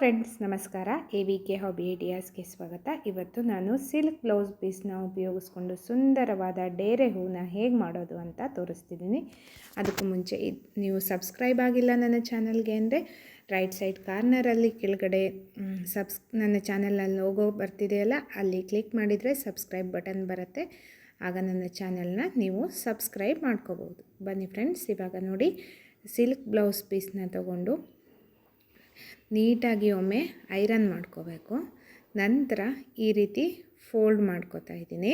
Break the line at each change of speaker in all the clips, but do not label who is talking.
Friends ನಮಸ್ಕಾರ. A V K hobby ಐಡಿಯಾಸ್ಗೆ ಸ್ವಾಗತ. ಇವತ್ತು ನಾನು ಸಿಲ್ಕ್ ಬ್ಲೌಸ್ ಪೀಸ್ನ ಉಪಯೋಗಿಸ್ಕೊಂಡು ಸುಂದರವಾದ ಡೇರೆ ಹೂವನ್ನ ಹೇಗೆ ಮಾಡೋದು ಅಂತ ತೋರಿಸ್ತಿದ್ದೀನಿ. ಅದಕ್ಕೂ ಮುಂಚೆ ನೀವು ಸಬ್ಸ್ಕ್ರೈಬ್ ಆಗಿಲ್ಲ ನನ್ನ ಚಾನಲ್ಗೆ ಅಂದರೆ ರೈಟ್ ಸೈಡ್ ಕಾರ್ನರಲ್ಲಿ ಕೆಳಗಡೆ ಸಬ್ಸ್ ನನ್ನ ಚಾನಲಲ್ಲಿ ಲೋಗೋ ಬರ್ತಿದೆಯಲ್ಲ, ಅಲ್ಲಿ ಕ್ಲಿಕ್ ಮಾಡಿದರೆ ಸಬ್ಸ್ಕ್ರೈಬ್ ಬಟನ್ ಬರುತ್ತೆ. ಆಗ ನನ್ನ ಚಾನಲ್ನ ನೀವು ಸಬ್ಸ್ಕ್ರೈಬ್ ಮಾಡ್ಕೋಬೋದು ಬನ್ನಿ ಫ್ರೆಂಡ್ಸ್ ಇವಾಗ ನೋಡಿ ಸಿಲ್ಕ್ ಬ್ಲೌಸ್ ಪೀಸ್ನ ತಗೊಂಡು ನೀಟಾಗಿ ಒಮ್ಮೆ ಐರನ್ ಮಾಡ್ಕೋಬೇಕು. ನಂತರ ಈ ರೀತಿ ಫೋಲ್ಡ್ ಮಾಡ್ಕೋತಾ ಇದ್ದೀನಿ.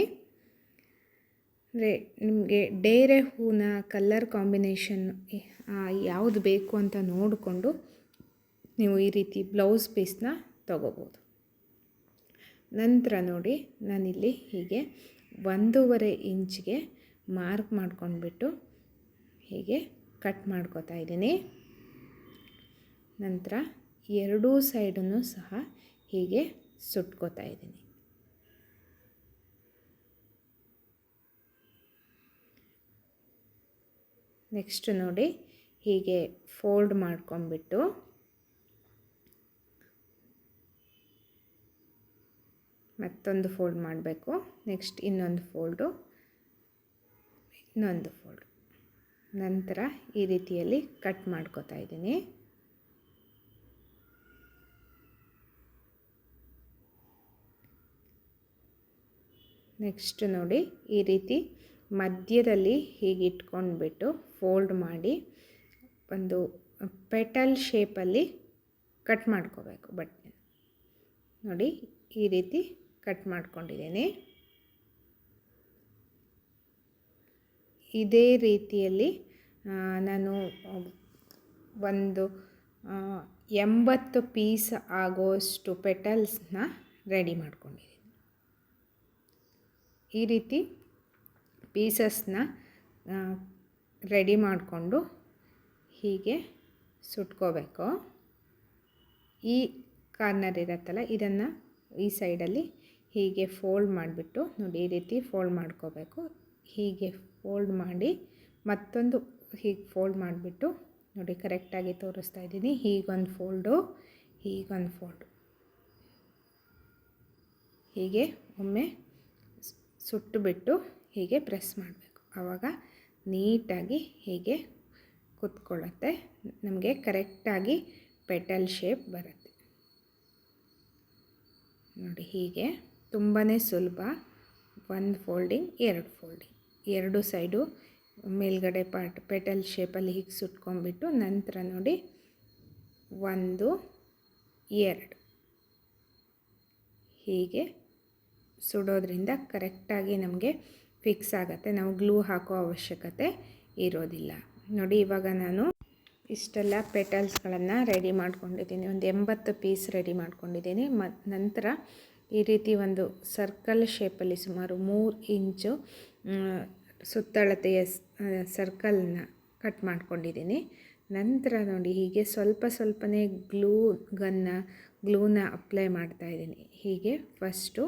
ಅಂದರೆ ನಿಮಗೆ ಡೇರೆ ಹೂನ ಕಲರ್ ಕಾಂಬಿನೇಷನ್ ಯಾವುದು ಬೇಕು ಅಂತ ನೋಡಿಕೊಂಡು ನೀವು ಈ ರೀತಿ ಬ್ಲೌಸ್ ಪೀಸ್ನ ತಗೋಬೋದು. ನಂತರ ನೋಡಿ ನಾನಿಲ್ಲಿ ಹೀಗೆ ಒಂದೂವರೆ ಇಂಚ್ಗೆ ಮಾರ್ಕ್ ಮಾಡ್ಕೊಂಡ್ಬಿಟ್ಟು ಹೀಗೆ ಕಟ್ ಮಾಡ್ಕೋತಾ ಇದ್ದೀನಿ. ನಂತರ ಎರಡೂ ಸೈಡನ್ನು ಸಹ ಹೀಗೆ ಸುಟ್ಕೋತಾ ಇದ್ದೀನಿ. ನೆಕ್ಸ್ಟ್ ನೋಡಿ ಹೀಗೆ ಫೋಲ್ಡ್ ಮಾಡ್ಕೊಂಬಿಟ್ಟು ಮತ್ತೊಂದು ಫೋಲ್ಡ್ ಮಾಡಬೇಕು. ನೆಕ್ಸ್ಟ್ ಇನ್ನೊಂದು ಫೋಲ್ಡು, ಇನ್ನೊಂದು ಫೋಲ್ಡ್. ನಂತರ ಈ ರೀತಿಯಲ್ಲಿ ಕಟ್ ಮಾಡ್ಕೋತಾ ಇದ್ದೀನಿ. ನೆಕ್ಸ್ಟ್ ನೋಡಿ ಈ ರೀತಿ ಮಧ್ಯದಲ್ಲಿ ಹೀಗೆ ಇಟ್ಕೊಂಡ್ಬಿಟ್ಟು ಫೋಲ್ಡ್ ಮಾಡಿ ಒಂದು ಪೆಟಲ್ ಶೇಪಲ್ಲಿ ಕಟ್ ಮಾಡ್ಕೋಬೇಕು ಬಟ್ಟೆ. ನೋಡಿ ಈ ರೀತಿ ಕಟ್ ಮಾಡ್ಕೊಂಡಿದ್ದೀನಿ. ಇದೇ ರೀತಿಯಲ್ಲಿ ನಾನು ಒಂದು ಎಂಬತ್ತು ಪೀಸ್ ಆಗೋಷ್ಟು ಪೆಟಲ್ಸ್ನ ರೆಡಿ ಮಾಡ್ಕೊಂಡಿದ್ದೀನಿ. ಈ ರೀತಿ ಪೀಸಸ್ನ ರೆಡಿ ಮಾಡಿಕೊಂಡು ಹೀಗೆ ಸುಟ್ಕೋಬೇಕು. ಈ ಕಾರ್ನರ್ ಇರುತ್ತಲ್ಲ, ಇದನ್ನು ಈ ಸೈಡಲ್ಲಿ ಹೀಗೆ ಫೋಲ್ಡ್ ಮಾಡಿಬಿಟ್ಟು ನೋಡಿ, ಈ ರೀತಿ ಫೋಲ್ಡ್ ಮಾಡ್ಕೋಬೇಕು. ಹೀಗೆ ಫೋಲ್ಡ್ ಮಾಡಿ ಮತ್ತೊಂದು ಹೀಗೆ ಫೋಲ್ಡ್ ಮಾಡಿಬಿಟ್ಟು ನೋಡಿ, ಕರೆಕ್ಟಾಗಿ ತೋರಿಸ್ತಾ ಇದ್ದೀನಿ. ಹೀಗೊಂದು ಫೋಲ್ಡು ಹೀಗೊಂದು ಫೋಲ್ಡು. ಹೀಗೆ ಒಮ್ಮೆ ಸ್- ಸುಟ್ಟುಬಿಟ್ಟು ಹೀಗೆ ಪ್ರೆಸ್ ಮಾಡಬೇಕು. ಆವಾಗ ನೀಟಾಗಿ ಹೀಗೆ ಕುತ್ಕೊಳ್ಳುತ್ತೆ. ನಮಗೆ ಕರೆಕ್ಟಾಗಿ ಪೆಟಲ್ ಶೇಪ್ ಬರುತ್ತೆ. ನೋಡಿ ಹೀಗೆ ತುಂಬಾ ಸುಲಭ. ಒಂದು ಫೋಲ್ಡಿಂಗ್, ಎರಡು ಫೋಲ್ಡಿಂಗ್. ಎರಡು ಸೈಡು ಮೇಲ್ಗಡೆ ಪಾರ್ಟ್ ಪೆಟಲ್ ಶೇಪಲ್ಲಿ ಹೀಗೆ ಸುಟ್ಕೊಂಡ್ಬಿಟ್ಟು ನಂತರ ನೋಡಿ ಒಂದು, ಎರಡು. ಹೀಗೆ ಸುಡೋದ್ರಿಂದ ಕರೆಕ್ಟಾಗಿ ನಮಗೆ ಫಿಕ್ಸ್ ಆಗುತ್ತೆ. ನಾವು ಗ್ಲೂ ಹಾಕೋ ಅವಶ್ಯಕತೆ ಇರೋದಿಲ್ಲ. ನೋಡಿ, ಇವಾಗ ನಾನು ಇಷ್ಟೆಲ್ಲ ಪೆಟಲ್ಸ್ಗಳನ್ನು ರೆಡಿ ಮಾಡ್ಕೊಂಡಿದ್ದೀನಿ. ಒಂದು ಎಂಬತ್ತು ಪೀಸ್ ರೆಡಿ ಮಾಡ್ಕೊಂಡಿದ್ದೀನಿ. ಮ ನಂತರ ಈ ರೀತಿ ಒಂದು ಸರ್ಕಲ್ ಶೇಪಲ್ಲಿ ಸುಮಾರು ಮೂರು ಇಂಚು ಸುತ್ತಳತೆಯ ಸರ್ಕಲ್ನ ಕಟ್ ಮಾಡ್ಕೊಂಡಿದ್ದೀನಿ. ನಂತರ ನೋಡಿ, ಹೀಗೆ ಸ್ವಲ್ಪ ಸ್ವಲ್ಪನೇ ಗ್ಲೂ ಗನ್ನ, ಗ್ಲೂನ ಅಪ್ಲೈ ಮಾಡ್ತಾ ಇದ್ದೀನಿ. ಹೀಗೆ ಫಸ್ಟು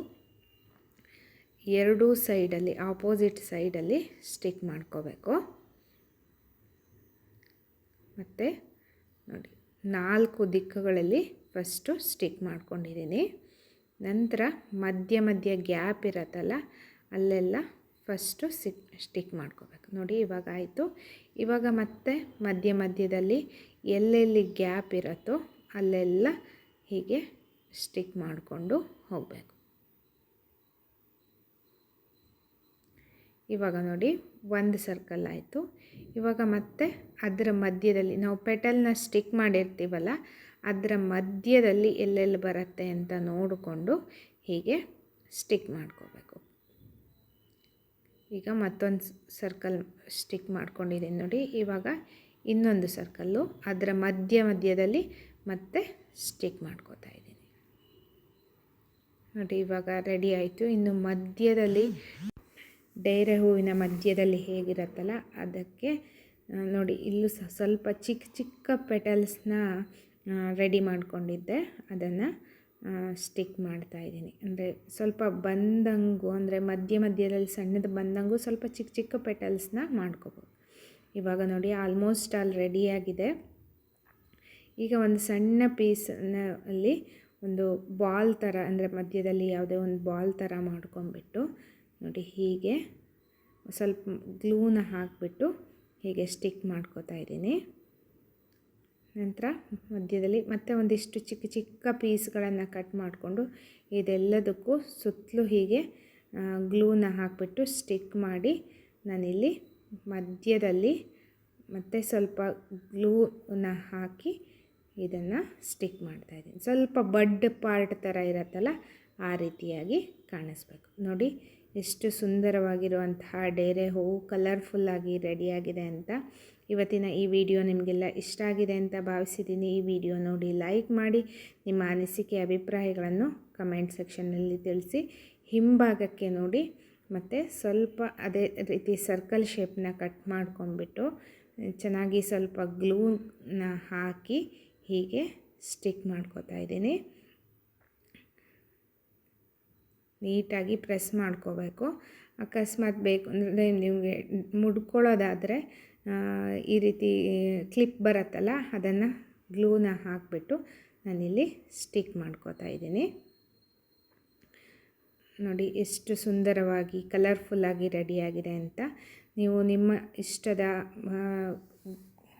ಎರಡೂ ಸೈಡಲ್ಲಿ ಆಪೋಸಿಟ್ ಸೈಡಲ್ಲಿ ಸ್ಟಿಕ್ ಮಾಡ್ಕೋಬೇಕು. ಮತ್ತು ನೋಡಿ, ನಾಲ್ಕು ದಿಕ್ಕುಗಳಲ್ಲಿ ಫಸ್ಟು ಸ್ಟಿಕ್ ಮಾಡ್ಕೊಂಡಿದ್ದೀನಿ. ನಂತರ ಮಧ್ಯ ಮಧ್ಯ ಗ್ಯಾಪ್ ಇರತ್ತಲ್ಲ, ಅಲ್ಲೆಲ್ಲ ಫಸ್ಟು ಸಿಕ್ ಸ್ಟಿಕ್ ಮಾಡ್ಕೋಬೇಕು. ನೋಡಿ, ಇವಾಗ ಆಯಿತು. ಇವಾಗ ಮತ್ತೆ ಮಧ್ಯ ಮಧ್ಯದಲ್ಲಿ ಎಲ್ಲೆಲ್ಲಿ ಗ್ಯಾಪ್ ಇರುತ್ತೋ ಅಲ್ಲೆಲ್ಲ ಹೀಗೆ ಸ್ಟಿಕ್ ಮಾಡಿಕೊಂಡು ಹೋಗಬೇಕು. ಇವಾಗ ನೋಡಿ ಒಂದು ಸರ್ಕಲ್ ಆಯಿತು. ಇವಾಗ ಮತ್ತೆ ಅದರ ಮಧ್ಯದಲ್ಲಿ ನಾವು ಪೆಟಲ್ನ ಸ್ಟಿಕ್ ಮಾಡಿರ್ತೀವಲ್ಲ, ಅದರ ಮಧ್ಯದಲ್ಲಿ ಎಲ್ಲೆಲ್ಲಿ ಬರುತ್ತೆ ಅಂತ ನೋಡಿಕೊಂಡು ಹೀಗೆ ಸ್ಟಿಕ್ ಮಾಡ್ಕೋಬೇಕು. ಈಗ ಮತ್ತೊಂದು ಸರ್ಕಲ್ ಸ್ಟಿಕ್ ಮಾಡ್ಕೊಂಡಿದ್ದೀನಿ ನೋಡಿ. ಇವಾಗ ಇನ್ನೊಂದು ಸರ್ಕಲ್ಲು ಅದರ ಮಧ್ಯ ಮಧ್ಯದಲ್ಲಿ ಮತ್ತೆ ಸ್ಟಿಕ್ ಮಾಡ್ಕೋತಾ ಇದ್ದೀನಿ. ನೋಡಿ ಇವಾಗ ರೆಡಿ ಆಯಿತು. ಇನ್ನು ಮಧ್ಯದಲ್ಲಿ ಡೇರೆ ಹೂವಿನ ಮಧ್ಯದಲ್ಲಿ ಹೇಗಿರುತ್ತಲ್ಲ, ಅದಕ್ಕೆ ನೋಡಿ, ಇಲ್ಲೂ ಸಹ ಸ್ವಲ್ಪ ಚಿಕ್ಕ ಚಿಕ್ಕ ಪೆಟಲ್ಸ್ನ ರೆಡಿ ಮಾಡಿಕೊಂಡಿದ್ದೆ. ಅದನ್ನು ಸ್ಟಿಕ್ ಮಾಡ್ತಾ ಇದ್ದೀನಿ. ಅಂದರೆ ಸ್ವಲ್ಪ ಬಂದಂಗೂ, ಅಂದರೆ ಮಧ್ಯ ಮಧ್ಯದಲ್ಲಿ ಸಣ್ಣದು ಬಂದಂಗೂ ಸ್ವಲ್ಪ ಚಿಕ್ಕ ಚಿಕ್ಕ ಪೆಟಲ್ಸ್ನ ಮಾಡ್ಕೋಬೋದು. ಇವಾಗ ನೋಡಿ ಆಲ್ಮೋಸ್ಟ್ ಆಲ್ ರೆಡಿಯಾಗಿದೆ ಈಗ ಒಂದು ಸಣ್ಣ ಪೀಸನ್ನ ಅಲ್ಲಿ ಒಂದು ಬಾಲ್ ಥರ ಅಂದರೆ ಮಧ್ಯದಲ್ಲಿ ಯಾವುದೇ ಒಂದು ಬಾಲ್ ಥರ ಮಾಡ್ಕೊಂಬಿಟ್ಟು ನೋಡಿ ಹೀಗೆ ಸ್ವಲ್ಪ ಗ್ಲೂನ ಹಾಕಿಬಿಟ್ಟು ಹೀಗೆ ಸ್ಟಿಕ್ ಮಾಡ್ಕೋತಾ ಇದ್ದೀನಿ. ನಂತರ ಮಧ್ಯದಲ್ಲಿ ಮತ್ತೆ ಒಂದಿಷ್ಟು ಚಿಕ್ಕ ಚಿಕ್ಕ ಪೀಸ್ಗಳನ್ನು ಕಟ್ ಮಾಡಿಕೊಂಡು ಇದೆಲ್ಲದಕ್ಕೂ ಸುತ್ತಲೂ ಹೀಗೆ ಗ್ಲೂನ ಹಾಕಿಬಿಟ್ಟು ಸ್ಟಿಕ್ ಮಾಡಿ ನಾನಿಲ್ಲಿ ಮಧ್ಯದಲ್ಲಿ ಮತ್ತೆ ಸ್ವಲ್ಪ ಗ್ಲೂನ ಹಾಕಿ ಇದನ್ನು ಸ್ಟಿಕ್ ಮಾಡ್ತಾಯಿದ್ದೀನಿ ಸ್ವಲ್ಪ ಬಡ್ ಪಾರ್ಟ್ ಥರ ಇರುತ್ತಲ್ಲ, ಆ ರೀತಿಯಾಗಿ ಕಾಣಿಸ್ಬೇಕು. ನೋಡಿ ಎಷ್ಟು ಸುಂದರವಾಗಿರುವಂತಹ ಡೇರೆ ಹೂವು ಕಲರ್ಫುಲ್ಲಾಗಿ ರೆಡಿಯಾಗಿದೆ ಅಂತ ಇವತ್ತಿನ ಈ ವಿಡಿಯೋ ನಿಮಗೆಲ್ಲ ಇಷ್ಟ ಆಗಿದೆ ಅಂತ ಭಾವಿಸಿದ್ದೀನಿ. ಈ ವಿಡಿಯೋ ನೋಡಿ ಲೈಕ್ ಮಾಡಿ, ನಿಮ್ಮ ಅನಿಸಿಕೆ, ಅಭಿಪ್ರಾಯಗಳನ್ನು ಕಮೆಂಟ್ ಸೆಕ್ಷನ್ನಲ್ಲಿ ತಿಳಿಸಿ, ಹಿಂಭಾಗಕ್ಕೆ ನೋಡಿ, ಮತ್ತು ಸ್ವಲ್ಪ ಅದೇ ರೀತಿ ಸರ್ಕಲ್ ಶೇಪ್ನ ಕಟ್ ಮಾಡ್ಕೊಂಡ್ಬಿಟ್ಟು, ಚೆನ್ನಾಗಿ ಸ್ವಲ್ಪ ಗ್ಲೂನ ಹಾಕಿ ಹೀಗೆ ಸ್ಟಿಕ್ ಮಾಡ್ಕೋತಾ ಇದ್ದೀನಿ. ನೀಟಾಗಿ ಪ್ರೆಸ್ ಮಾಡ್ಕೋಬೇಕು. ಅಕಸ್ಮಾತ್ ಬೇಕು ಅಂದರೆ ನಿಮಗೆ ಮುಡ್ಕೊಳ್ಳೋದಾದರೆ ಈ ರೀತಿ ಕ್ಲಿಪ್ ಬರುತ್ತಲ್ಲ, ಅದನ್ನು ಗ್ಲೂನ ಹಾಕಿಬಿಟ್ಟು ನಾನಿಲ್ಲಿ ಸ್ಟಿಕ್ ಮಾಡ್ಕೋತಾ ಇದ್ದೀನಿ. ನೋಡಿ, ಎಷ್ಟು ಸುಂದರವಾಗಿ ಕಲರ್ಫುಲ್ಲಾಗಿ ರೆಡಿಯಾಗಿದೆ ಅಂತ. ನೀವು ನಿಮ್ಮ ಇಷ್ಟದ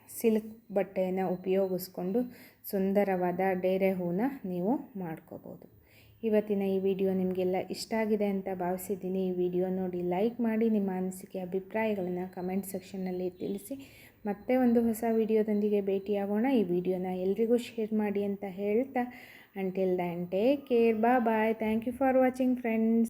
ಸಿಲ್ಕ್ ಬಟ್ಟೆಯನ್ನು ಉಪಯೋಗಿಸ್ಕೊಂಡು ಸುಂದರವಾದ ಡೇರೆ ಹೂನ ನೀವು ಮಾಡ್ಕೋಬೋದು. ಇವತ್ತಿನ ಈ ವಿಡಿಯೋ ನಿಮಗೆಲ್ಲ ಇಷ್ಟ ಆಗಿದೆ ಅಂತ ಭಾವಿಸಿದ್ದೀನಿ. ಈ ವಿಡಿಯೋ ನೋಡಿ ಲೈಕ್ ಮಾಡಿ, ನಿಮ್ಮ ಅನಿಸಿಕೆ, ಅಭಿಪ್ರಾಯಗಳನ್ನು ಕಮೆಂಟ್ ಸೆಕ್ಷನ್ನಲ್ಲಿ ತಿಳಿಸಿ. ಮತ್ತೆ ಒಂದು ಹೊಸ ವಿಡಿಯೋದೊಂದಿಗೆ ಭೇಟಿಯಾಗೋಣ. ಈ ವಿಡಿಯೋನ ಎಲ್ರಿಗೂ ಶೇರ್ ಮಾಡಿ ಅಂತ ಹೇಳ್ತಾ ಅಂಟಿಲ್ ದ್ಯಾನ್ ಟೇಕ್ ಕೇರ್ ಬಾ bye thank you for watching friends